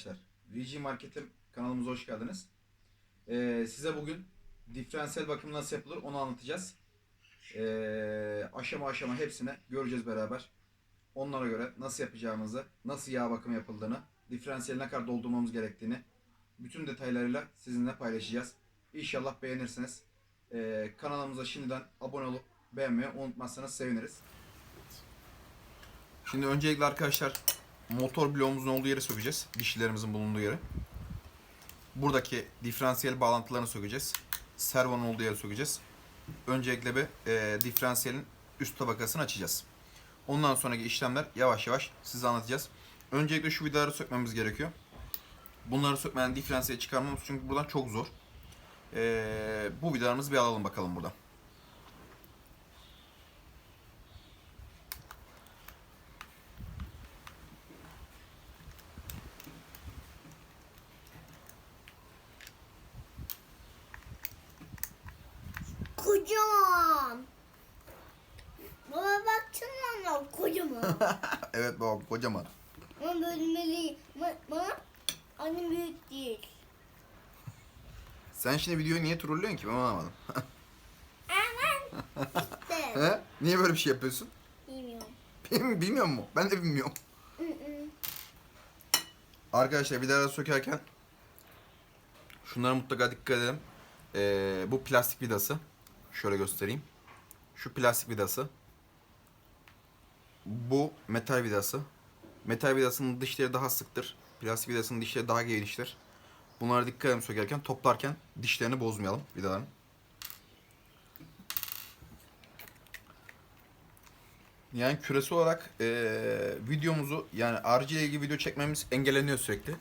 Arkadaşlar, VG Market'im kanalımıza hoş geldiniz. Ee, size bugün diferansiyel bakım nasıl yapılır onu anlatacağız. Ee, aşama aşama hepsini göreceğiz beraber. Onlara göre nasıl yapacağımızı, nasıl yağ bakımı yapıldığını, diferansiyel ne kadar doldurmamız gerektiğini bütün detaylarıyla sizinle paylaşacağız. İnşallah beğenirsiniz. Ee, kanalımıza şimdiden abone olup beğenmeyi unutmazsanız seviniriz. Şimdi öncelikle arkadaşlar motor bloğumuzun olduğu yere sökeceğiz. Dişlerimizin bulunduğu yere. Buradaki diferansiyel bağlantılarını sökeceğiz. Servonun olduğu yere sökeceğiz. Öncelikle bir e, diferansiyelin üst tabakasını açacağız. Ondan sonraki işlemler yavaş yavaş size anlatacağız. Öncelikle şu vidaları sökmemiz gerekiyor. Bunları sökmeden diferansiyeli çıkarmamız çünkü buradan çok zor. E, bu vidalarımızı bir alalım bakalım buradan. Kocaman. evet baba kocaman. Ama bölmeli. Ba- Bana annem büyük değil. Sen şimdi videoyu niye trollüyorsun ki ben anlamadım. Aman. İşte. He? Niye böyle bir şey yapıyorsun? Bilmiyorum. Bilmiyor mu? Ben de bilmiyorum. Arkadaşlar vidaları sökerken şunlara mutlaka dikkat edelim. Ee, bu plastik vidası. Şöyle göstereyim. Şu plastik vidası. Bu metal vidası. Metal vidasının dişleri daha sıktır. Plastik vidasının dişleri daha geniştir. Bunlara dikkat edelim sökerken. Toplarken dişlerini bozmayalım vidaların. Yani küresi olarak eee, videomuzu yani RC ile ilgili video çekmemiz engelleniyor sürekli.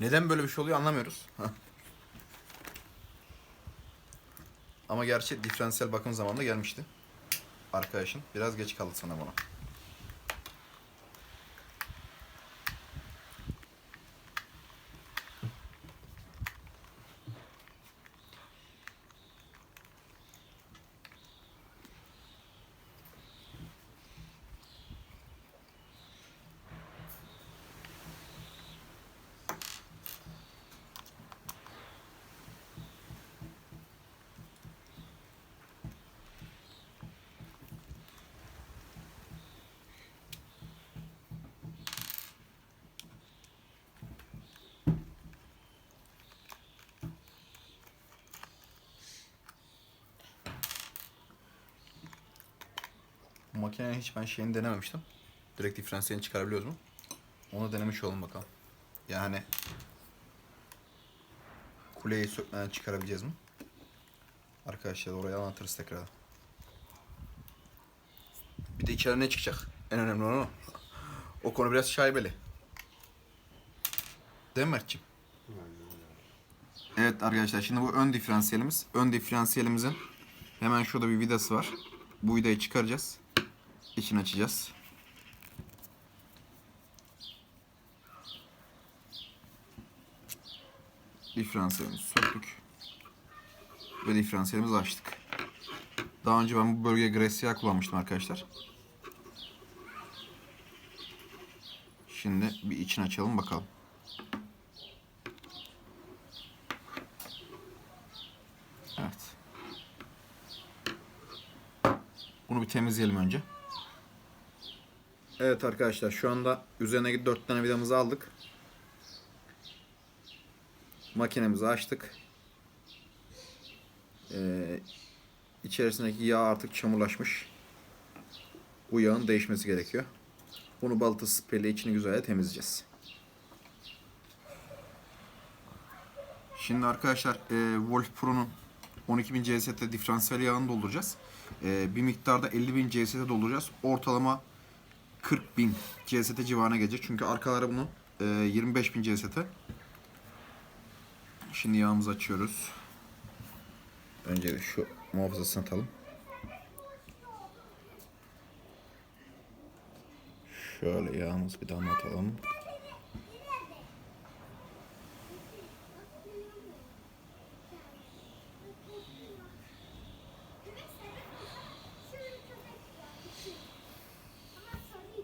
Neden böyle bir şey oluyor anlamıyoruz. Ama gerçi diferansiyel bakım zamanında gelmişti. Arkadaşın biraz geç kaldı sana buna. Makinenin hiç ben şeyini denememiştim. Direkt diferansiyelini çıkarabiliyoruz mu? Onu denemiş olalım bakalım. Yani kuleyi sökmeden çıkarabileceğiz mi? Arkadaşlar oraya anlatırız tekrar. Bir de içeride ne çıkacak? En önemli olan o. O konu biraz şaibeli. Değil mi Mert'ciğim? Evet arkadaşlar şimdi bu ön diferansiyelimiz. Ön diferansiyelimizin hemen şurada bir vidası var. Bu vidayı çıkaracağız. İçini açacağız. Diferansiyelimizi söktük. Ve diferansiyelimizi açtık. Daha önce ben bu bölgeye Grecia kullanmıştım arkadaşlar. Şimdi bir içini açalım bakalım. Evet. Bunu bir temizleyelim önce. Evet arkadaşlar şu anda üzerine 4 tane vidamızı aldık. Makinemizi açtık. Ee, içerisindeki yağ artık çamurlaşmış. Bu yağın değişmesi gerekiyor. Bunu balata spreyle içini güzelce temizleyeceğiz. Şimdi arkadaşlar e, Wolf Pro'nun 12.000 CST diferansiyel yağını dolduracağız. E, bir miktarda 50.000 CST dolduracağız. Ortalama 40.000 CST civarına gelecek. Çünkü arkaları bunun e, 25.000 CST. Şimdi yağımızı açıyoruz. Önce şu muhafazasını atalım. Şöyle yağımızı bir damlatalım.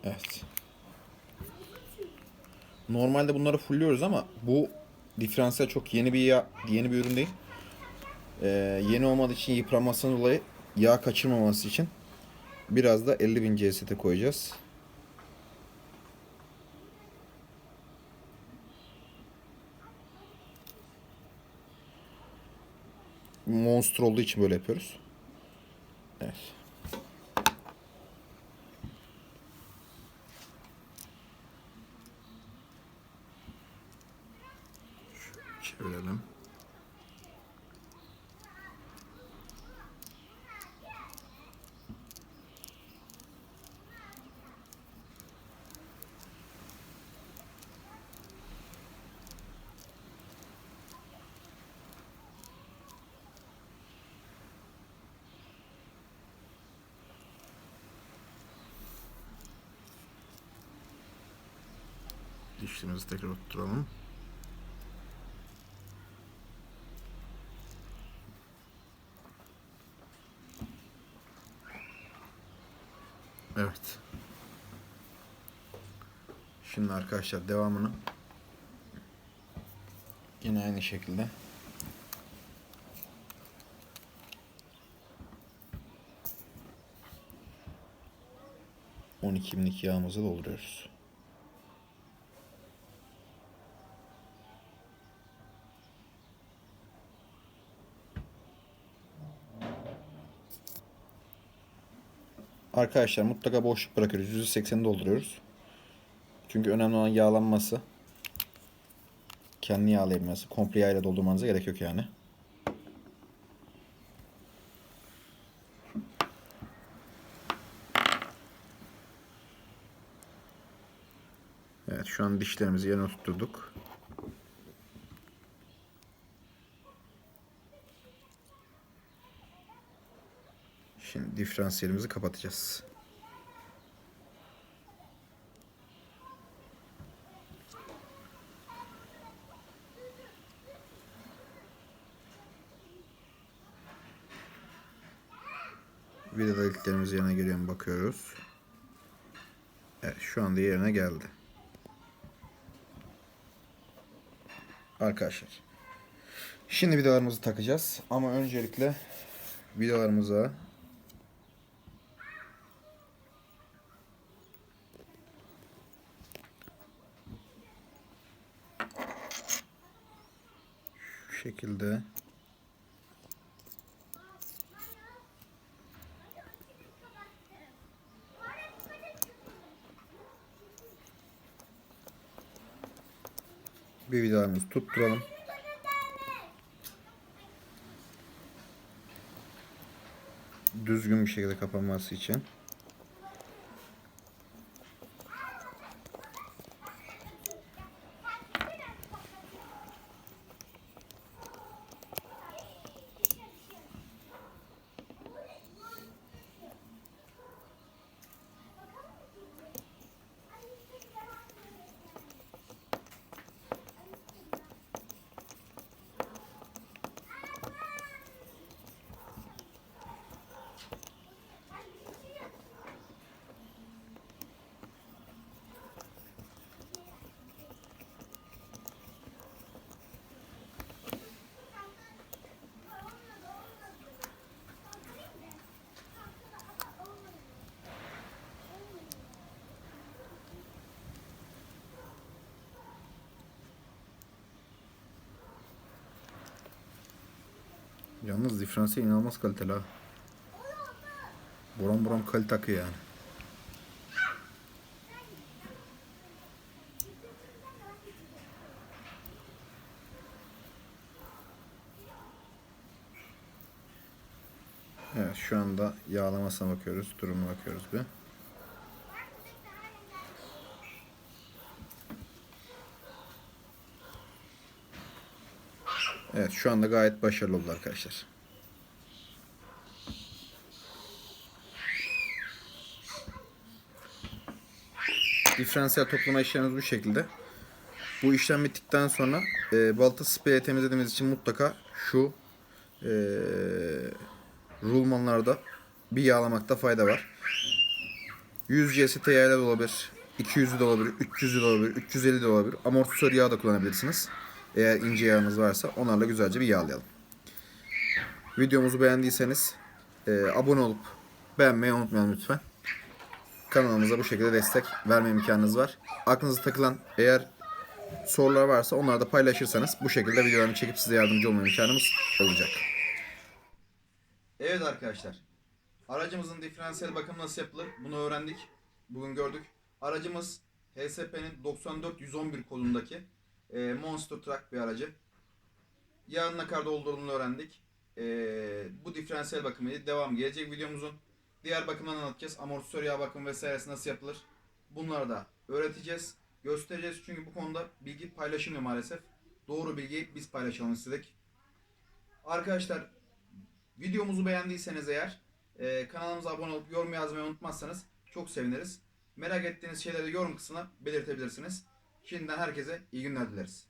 Evet. Normalde bunları fulluyoruz ama bu diferansiyel çok yeni bir yağ, yeni bir ürün değil. Ee, yeni olmadığı için yıpranmasından dolayı yağ kaçırmaması için biraz da 50.000 CST koyacağız. Monster olduğu için böyle yapıyoruz. Evet. Çevirelim. Dişlerimizi tekrar oturtalım. Evet. Şimdi arkadaşlar devamını yine aynı şekilde on iki binlik yağımızı dolduruyoruz. Arkadaşlar mutlaka boşluk bırakıyoruz. %80'ini dolduruyoruz. Çünkü önemli olan yağlanması. Kendini yağlayabilmesi. Komple yağıyla doldurmanıza gerek yok yani. Evet şu an dişlerimizi yerine tutturduk. Şimdi diferansiyelimizi kapatacağız. Vida deliklerimiz yerine geliyor mu bakıyoruz. Evet şu anda yerine geldi. Arkadaşlar. Şimdi vidalarımızı takacağız. Ama öncelikle vidalarımıza şu şekilde bir vidalarımızı tutturalım. Düzgün bir şekilde kapanması için. Yalnız diferansiyel inanılmaz kaliteli ha. Buram buram kalite akıyor yani. Evet şu anda yağlamasına bakıyoruz. Durumuna bakıyoruz bir. Evet şu anda gayet başarılı oldu arkadaşlar. Diferansiyel toplama işlemimiz bu şekilde. Bu işlem bittikten sonra e, balata spreyle temizlediğimiz için mutlaka şu e, rulmanlarda bir yağlamakta fayda var. 100 CST yağıyla da olabilir. 200'ü de olabilir, 300'ü de olabilir, 350 de olabilir. Amortisör yağı da kullanabilirsiniz. Eğer ince yağınız varsa onlarla güzelce bir yağlayalım. Videomuzu beğendiyseniz e, abone olup beğenmeyi unutmayın lütfen. Kanalımıza bu şekilde destek verme imkanınız var. Aklınıza takılan eğer sorular varsa onları da paylaşırsanız bu şekilde videolarını çekip size yardımcı olma imkanımız olacak. Evet arkadaşlar. Aracımızın diferansiyel bakımı nasıl yapılır bunu öğrendik. Bugün gördük. Aracımız HSP'nin 94111 kodundaki e, Monster Truck bir aracı. Yarın ne kadar doldurulduğunu öğrendik. E, bu diferansiyel bakımıydı. Devam gelecek videomuzun. Diğer bakımlarını anlatacağız. Amortisör yağ bakımı vesairesi nasıl yapılır. Bunları da öğreteceğiz. Göstereceğiz çünkü bu konuda bilgi paylaşılmıyor maalesef. Doğru bilgiyi biz paylaşalım istedik. Arkadaşlar videomuzu beğendiyseniz eğer e, kanalımıza abone olup yorum yazmayı unutmazsanız çok seviniriz. Merak ettiğiniz şeyleri yorum kısmına belirtebilirsiniz. Şimdiden herkese iyi günler dileriz.